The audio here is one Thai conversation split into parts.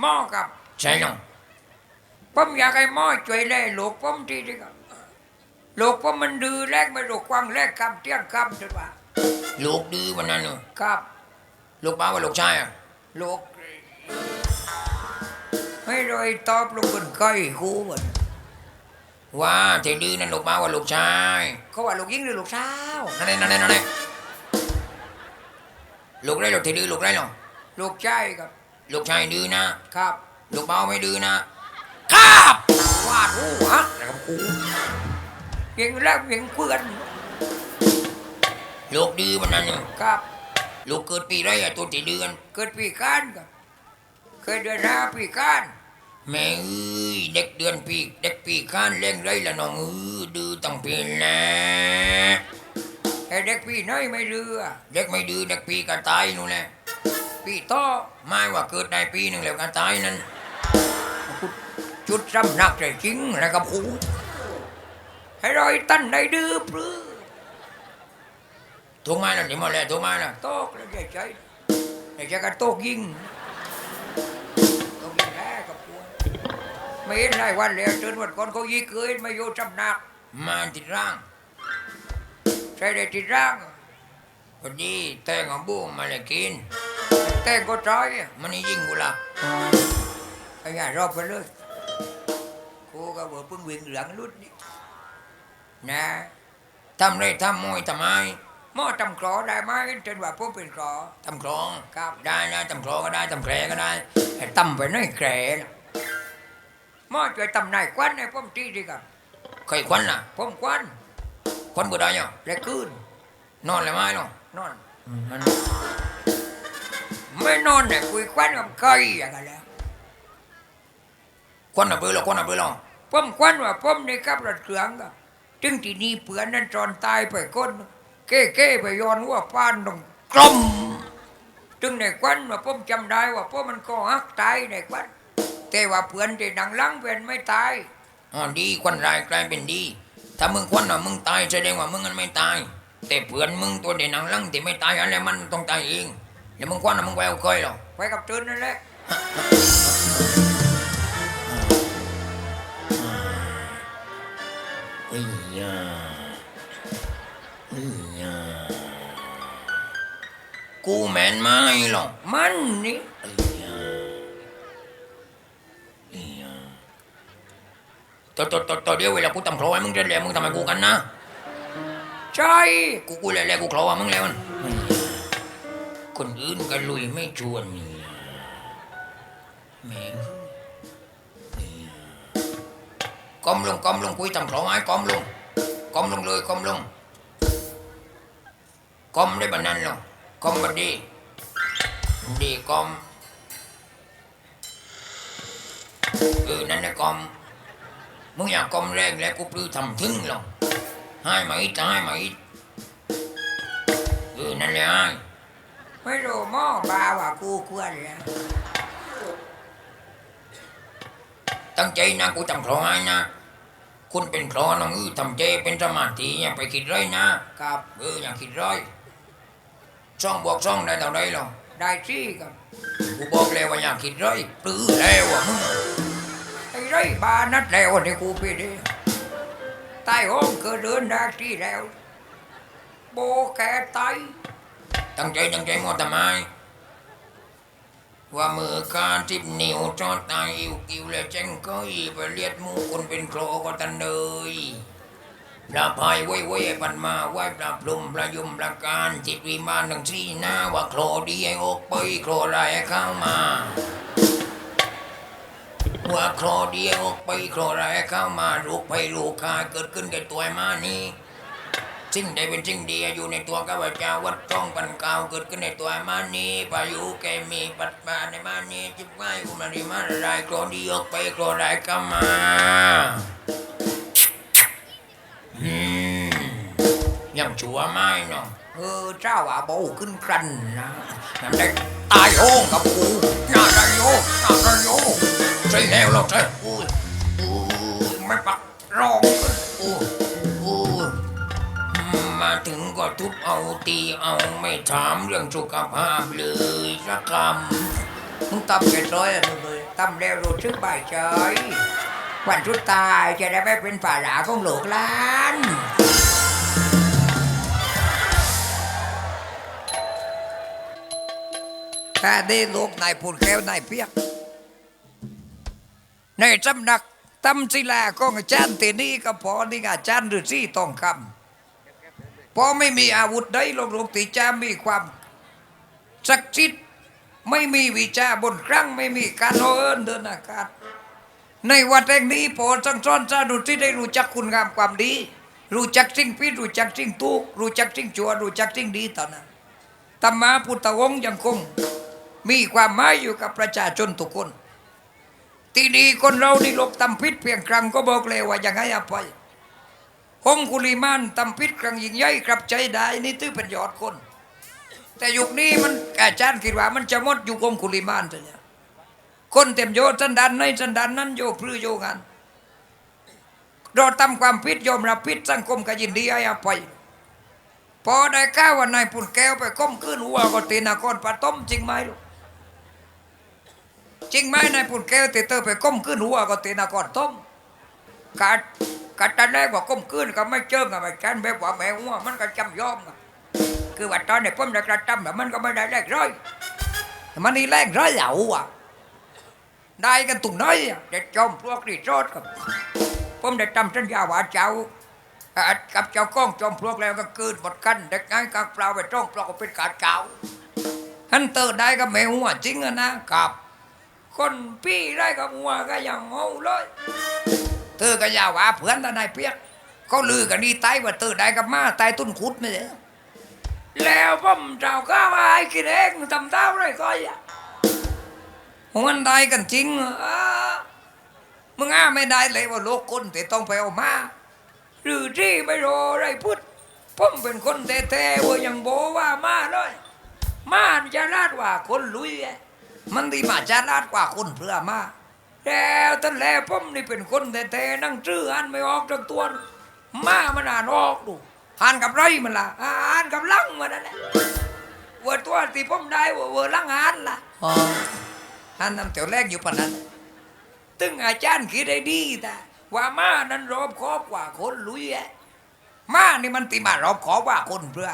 หม้อกับใช่น้องผมอยากให้หม้อช่วยแล่ลูกผมทีเดียวลูกผมมันดื้อแรกไม่รู้กวางแรกคำเที่ยงคำจนว่าลูกดื้อวันนั้นเนอะครับ ลูกป้าว่าลูกชายอะลูกไม่รอยตอบลูกคนก้อยคูหมดว่าเธอดื้อนั่นลูกป้าว่าลูกชายเขาว่าลูกยิงหรือลูกสาวนั่นเองนั่นเองนั่นเองลูกได้ลูกเธอดื้อลูกได้หรอลูกชายครับ ลูกชายดื้อนะ ครับ ลูกเป้าไม่ดื้อนะ ครับวาดหูฮะนะครับกูยิงแล้วยิงเพื่อนลูกดื้อวันนั้นเนอะครับ ลูกเกิดปีไรอะตัวที่เดือน เกิดปีการครับเคยเดือนหน้าปีการแม่เอ้ยเด็กเดือนปีเด็กปีข้านเล่งไรละน้องเออดื้อตั้งปีแล้ไอ้เด็กปีน้อยไม่เรือเด็กไม่ดื้อเด็กปีก็ตายนู่นแหละ ปีต่อไม่ว่าเกิดได้ปีหนึ่งแล้วก็ตายนั่นจุดสำนักใจจริงนะครับครูให้รอยตั้นได้ดื้อปลื้อถูกไหมล่ะที่มาแล้วถูกไหมล่ะโตกแล้วใจใจใจใจกันโตกยิงตกยิงแล้กับครูไม่เห็นไรวันแล้วจนวันก่อนเขายิงเกินมาอยู่สำนักมาติดร่างใช่ได้ที่ร่างพอดีแตงของบูมมาเลยกิน แต่งก็ตายอะมันนี่ยิงกูละไอ้ยารอบไปเลยกูก็บอกเพิ่งวิ่งเหลืองรุ่นนี้นะทำไรทำมวยทำไมหม้อตำกรอได้ไหมจนว่าผมเป็นกรอทำคลองครับได้นะทำคลองก็ได้ทำแกรก็ได้ให้ตำไปน้อยแกร่ล่ะหม้อช่วยตำนายควันให้ผมทีดีครับเคยควันล่ะผมควันควันบ่ได้ยังและคืนนอนเลยไหมล่ะนอน ไม่นอนเนี่ยคุยควันกับใครอย่างนั้นแล้วควันอะเบื่อหรอควันอะเบื่อหรอผมควันว่าผมในขับรถเครื่องครับถึงที่นี่เผื่อนนั้นจอนตายไปคนเก้เก้ๆไปย้อนหัวป้านตรงกลมถึงในควันว่าผมจำได้ว่าผมมันก็ฮักตายในควันแต่ว่าเพื่อนที่ดังหลังเป็นไม่ตายอ๋อดีควันร้ายกลายเป็นดี ถ้ามึงควันอะมึงตายแสดงว่ามึงมันไม่ตาย แต่เพื่อนมึงตัวเด่นหนังลังที่ไม่ตายอะไรมันต้องตายเอง แล้วมึงควันอะมึงไปเอาเคยหรอไปกับตื่นนั่นแหละเอ้ยยาเอ้ยยากูแมนไม่หรอกมันนี่เอ้ยยาเอ้ยยาตัวตัวตัวตัวเดียวเวลากูทำโครให้มึงจะแหลมึงทำไมกูกันนะใช่กูกูแหละกูโครว่ามึงแล้วมัน คนอื่นก็ลุยไม่ชวนนี่แม่งเอ้ยยากอมลงกอมลงคุยทำโครให้กอมลงกอมลงเลยกอมลงกอมได้บันนั้นหรอกอมบัดดี ดีกอมเออนั่นแหละกอมมึงอยากกอมแรงแล้วกูปลื้อทำถึงหรอให้มาอีกจะให้มาอีกเออนั่นแหละให้ ไม่รู้หม้อบาว่ากูควรแล้วตั้งใจนะกูทำครอให้นะคุณเป็นครอน้องเออทำใจเป็นสมาธิอย่าไปคิดร้อยนะครับเอออย่าคิดร้อยช่องบวกช่องได้เท่าไรหรอกได้ซี่กับกูบอกแล้วว่าอย่าคิดร้อยปลื้อแล้วอะมึงไอ้ไรบานัดแล้วนี่กูไปดิใต้ห้องเกิดเดินได้ที่แล้วโบแกตาย ตั้งใจตั้งใจงอทำไมว่ามือการทิบนิ้วจอดตายอิวกิวและแจ้งก้อยไปเลียดมูคนเป็นโครก็ตันเลยปลาพายไว้ไว้ปันมาไหว้ปลาพลุมปลายุมปลาการจิตวิมานทั้งสี่หน้าว่าโครดีไอ้อกไปโครไรเข้ามาว่าโครดีไอ้อกไปโครไรเข้ามาลูกไปลูกคาเกิดขึ้นแก่ตัวมานี้ สิ่งใดเป็นสิ่งดีอยู่ในตัวข้าพเจ้าวัดต้องปันกาวเกิดขึ้นในตัวมานีพายุแกมีปัดปาในมานีจิบไว้อุมาริมาลายโกรดีออกไปโกรได้ก็มาอืมยังชัวไม่เนาะเออเจ้าว่าโบขึ้นกรันนะนั่นได้ตายโห้องกับกูน่าได้โยน่าได้โยใช่แล้วหรอกใช่อุ้ยอุ้ยไม่ปักร้องขึ้นโอ้โอ้ มาถึงก็ทุบเอาตีเอาไม่ถามเรื่องสุขภาพเลยสักคำมึงตำแกร้อยอะมึงเลยตำแล้วรู้สึกบ่ายใจวันสุดตายจะได้ไม่เป็นฝ่าหลาของโลกล้านถ้าได้ลูกนายพูดแก้วนายเพียกในสำนักตำศิลาของอาจารย์ที่นี่ก็พอนี่อาจารย์ฤาษีทองคำ พอไม่มีอาวุธใดหลวงลูกติจะมีความศักดิ์สิทธิ์ไม่มีวิชาบนครั้งไม่มีการโอเอินเดินอากาศในวัดแห่งนี้พอสังสอนสานุที่ได้รู้จักคุณงามความดี รู้จักสิ่งผิดรู้จักสิ่งถูกรู้จักสิ่งชั่วรู้จักสิ่งดีตอนนั้นธรรมะพุทธวงศ์ยังคง มีความหมายอยู่กับประชาชนทุกคน ที่นี่คนเรานี่ลบตำพิษเพียงครั้งก็บอกเลยว่าอย่างไงอภัย หงคุลิมานตำพิษครั้งยิ่งใหญ่กลับใจได้นี่ถือเป็นยอดคน แต่ยุคนี้มันอาจารย์คิดว่ามันจะหมดยุคหงคุลิมานจะเนี่ยคนเต็มโยสันดานในสันดานนั้นโยพรือโยงานเราทำความผิดยอมรับผิดสังคมก็ยินดีให้อภัยพอได้ข้าวว่านายปุ่นแก้วไปก้มขึ้นหัวก็ตีนากรปะต้มจริงไหมลูกจริงไหมนายปุ่นแก้วตีเตอไปก้มขึ้นหัวก็ตีนากรต้มกัด กัตอนแรกว่าก้มขึ้นก็ไม่เจิงอะไม่แกนแบบว่าแม่หัวมันก็จำยอมคือว่าตอนนี้ผมได้กระทำแต่มันก็ไม่ได้แรกร้อยมันนี่แรกร้อยเหล่าอะได้กันตุ่งน้อยเด็กจอมพวกนี่โจดครับผมได้ทำสัญญาว่าเจ้ากับเจ้าก้องจอมพวกแล้วก็เกิดหมดกันเด็กง่ายกลางเปล่าไปจ้องปลอกก็เป็นการเก่าฮันเตอร์ได้ก็ไม่หัวจริงอะนะกับคนพี่ได้กับหัวก็ยังงงเลย เธอก็อย่าว่าเพื่อนทนายเปียกเขาลือกันนี่ตายว่าเธอได้กับมาตายตุ้นขุดไม่ใช่แล้วผมเจ้าก็ว่าไอ้กินเองทำเต้าไรก็อย่ามันได้กันจริงเออ้ามึงอ้าไม่ได้เลยว่าโลกคนแต่ต้องไปเอามา หรือที่ไม่รออะไรพุทธผมเป็นคนแท้ๆว่ายังโบว่ามาเลยมาจะลาดกว่าคนลุยมันดีมาจะลาดกว่าคนเพื่อมา แล้วท่านแล้วผมนี่เป็นคนแท้ๆนั่งชื่ออ่านไม่ออกทั้งตัวมามันอ่านออกดูอ่านกับไรมันล่ะอ่านกับลังมันนั่นแหละว่าตัวที่ผมได้ว่าเวอร์ลังอ่านล่ะอ๋ออ่านนำแถวแรกอยู่ปานนั้นตึงอาจารย์คิดได้ดีแต่ว่าม้านั้นรอบคอบกว่าคนลุยอะม้านี่มันติมารอบคอบกว่าคนเพื่อ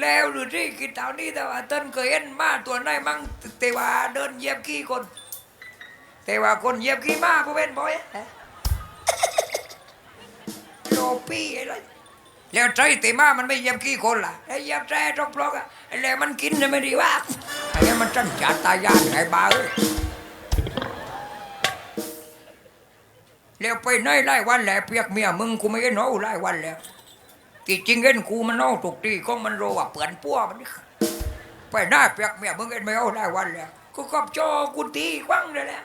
แล้วหรือที่คิดเท่านี้แต่ว่าต้นเคยเห็นม้าตัวไหนมั่งแต่ว่าเดินเหยียบขี้คน แต่ว่าคนเหยียบขี้มาผู้เป็นบ่อยอะโลปี้อ้ไรแล้วใจตีมามันไม่เหยียบขี้คนล่ะไอ้เหยียบแท้ตรงปลอกอะแล้วมันกินเนี่ยไม่ดีว่าไอ้เนี่ยมันจันจัดตายานไอ้บ้าเอ้ยแล้วไปไหนไล่วันแล้วเปียกเมียมึงกูไม่เห็นเอาไล่วันแล้วที่จริงเห็นกูมันเอาถูกตีของมันโรว่าเปื่อนปัวมันไปหน้าเปียกเมียมึงเห็นไม่เอาไล่วันแล้วกูขอบโจกูตีกว้างเลยแหละ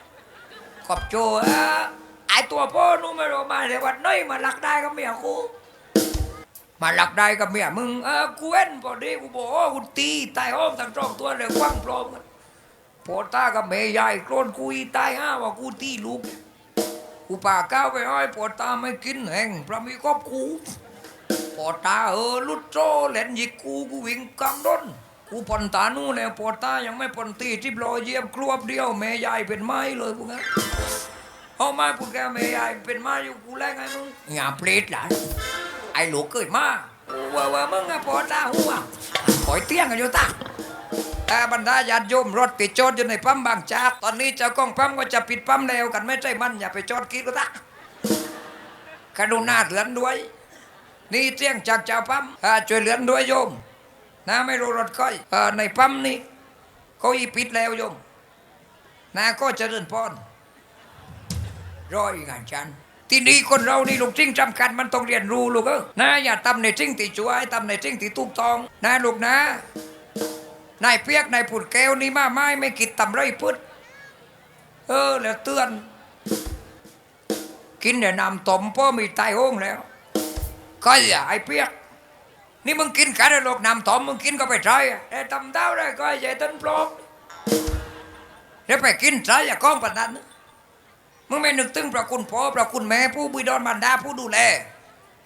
ขอบโจเอ่อไอตัวพ่อนู้นไม่รู้มาแต่วันน้อยมาหลักได้กับเมียกู มาหลักได้กับเมียมึงเออกูเห็นพอดีกูบอกกูตีตายห้องทั้งสองตัวเลยกว้างพร้อมกันพอตากับเมียใหญ่โกรนกูอีตายห้าว่ากูตีลูกกูป่าก้าวไปอ้อยปวดตาไม่กินแห้งเพราะมีครอบกูปวดตาเออลุดโซ่เล่นยิกกูกูวิ่งกำดน กูปนตานู่นแล้วปวดตายังไม่ปนตีที่รอยเยียบครวบเดียวแม่ยายเป็นไม้เลยพวกนั้นเอาไม้พูดแกแม่ยายเป็นไม้อยู่กูแรงไงมึงอย่าเปรตหลานไอ้หลูกเกิดมาว่าว่ามึงอะปวดตาหัวปล่อยเตี้ยงกันอยู่ตาแต่บรรดาญาติโยมรถติดจอดอยู่ในปั๊มบางจาก ตอนนี้เจ้าของปั๊มก็จะปิดปั๊มแล้วกันไม่ใช่มันอย่าไปจอดกินก็ตะกรุณาเหลือนด้วย นี่เตียงจากเจ้าปั๊มช่วยเหลือนด้วยโยม นะไม่รู้รถค่อยอในปั๊มนี่เขาอีปิดแล้วโยมนะก็จะเดินพรร้อยงานฉันที่นี่คนเรานี่ลูกจริงสำคัญมันต้องเรียนรู้ลูกเออนะอย่าทำในจริงที่ช่วยทำในจริงที่ถูกตอง นะลูกนะนายเปียกนายผุดแก้วนี่มาไม้ไม่กิดตำไรพุดเออ แล้วเตือน กินเดี๋ยวนำต้มพ่อมีตายห้งแล้วก็อย่าไอ้เปียก นี่มึงกินกันเลยลูกนำต้มมึงกินก็ไปใช้อะแต่ตำเต้าได้ก็ใหญ่ต้นปลอกแล้วไปกินใช้อย่าก้องปนั้นมึงไม่นึกถึงพระคุณพ่อพระคุณแม่ผู้บิดรมารดาผู้ดูแล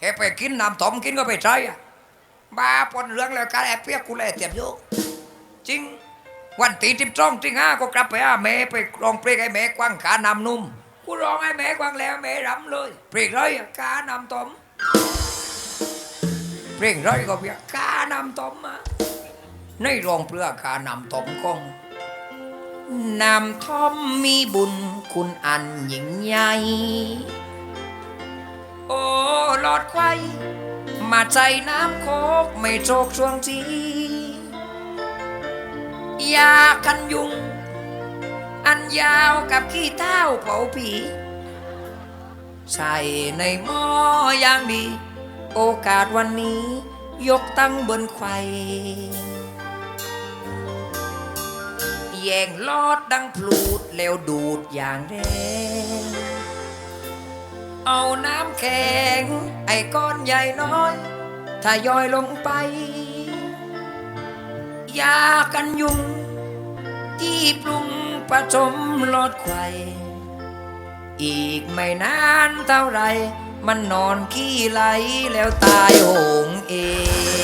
เฮ้ไปกินน้ำต้มกินก็ไปใช้อะบ้าปนเรื่องแล้วกันไอ้เปียกกูแลเตียบโยกจริงวันตีสิบสองสิงห้าก็กลับไปหาแม่ไปรองเพลงให้แม่กว้างขานำนุ่มกูร้องให้แม่กว้างแล้วแม่รำเลยเพลงไรอะกานำตอม เพลงไรก็เพียงกานำตอมมา ในรองเพื่อกานำตอมกองนำทอมมีบุญคุณอันยิ่งใหญ่ โอ้หลอดไขว้มาใจน้ำโคกไม่โจกช่วงจียากันยุง อันยาวกับขี้เท้าเผาผี ใส่ในหม้ออย่างดี โอกาสวันนี้ยกตั้งบนไข่แย่งลอดดังพลูดแล้วดูดอย่างแรงเอาน้ำแข็ง ไอ้ก้อนใหญ่น้อยถ้าย่อยลงไป ยากันยุง ที่ปรุงประจมลอดไข่อีกไม่นานเท่าไร มันนอนขี้ไหลแล้วตายโหงเอง